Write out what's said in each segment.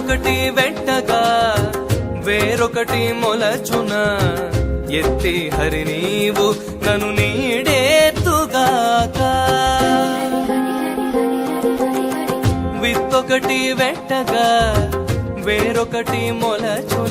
ఒకటి వెట్టగా వేరొకటి మొలచున. ఎత్తి హరి నీవు నన్ను నీడేతుగాక విత్తొకటి వెట్టగా వేరొకటి మొలచున.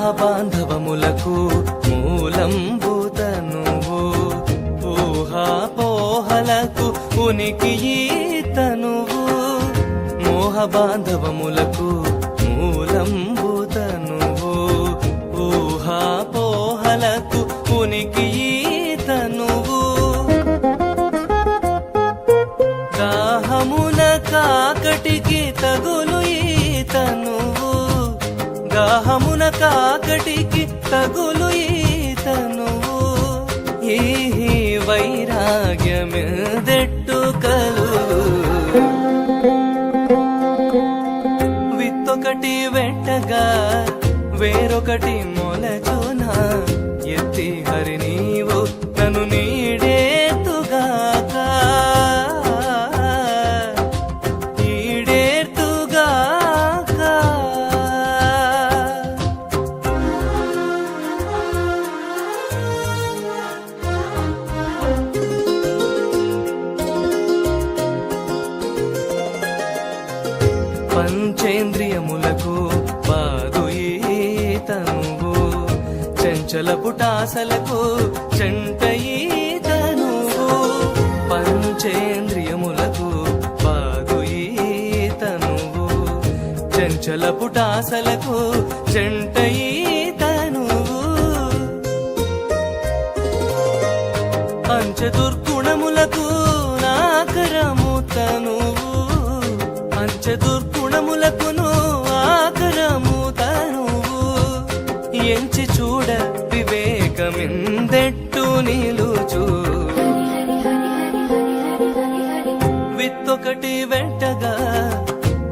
మోహబాంధవములకు మూలం మూలంభూత నువ్వు ఊహాపోహలకు ఉనికి తనువు మోహబాంధవములకు మూలం దాహమున కాకటికి తగులు ఈతను. ఈ వైరాగ్యమెదెట్టు కలుగు విత్తొకటి వెంటగా వేరొకటి మొలచున. ఎత్తి హరిని పంచేంద్రియములకు బాదు ఈతనువు చెంచల పుటాసలకు చెంట ఈతనువు పంచేంద్రియములకు బాదు ఈతనువు చెంచల పుటాసలకు చెంట ఈతనువు పంచదుర్గుణములకు నాకరము తనువు. గుణములకును ఆకరము తను. ఎంచి చూడ వివేకమిందెట్టు నిలుచు. విత్తొకటి వెంటగా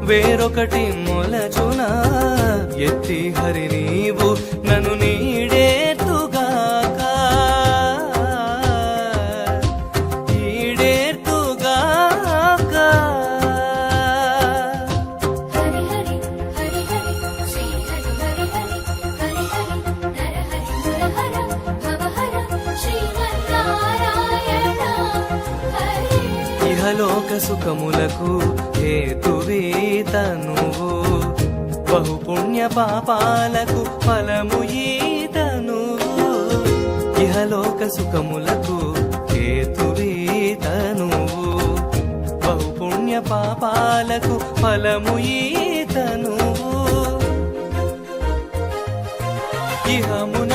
వేరొకటి మొలచునా. ఎత్తి హరి నీవు నన్ను ఇహలోక సుఖములకు హేతువేతనువు. బహు పుణ్య పాపాలకు ఫలము ఈతనువు ఇహలోక సుఖములకు హేతువేతనువు. బహు పుణ్య పాపాలకు ఫలము ఈతనువు. ఇహము